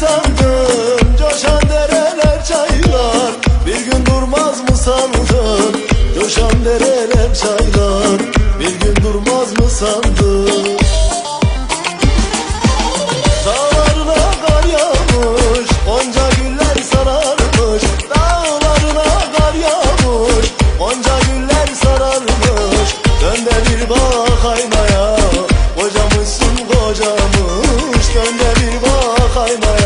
sandın? Coşan dereler çaylar Bir gün durmaz mı sandın? Coşan dereler çaylar Bir gün durmaz mı sandın? Dağlarına kar yağmış Onca güller sararmış. Dağlarına kar yağmış Onca güller sararmış. Dön de bir bak aynaya Kocamışsın kocamış. Dön de bir bak aynaya.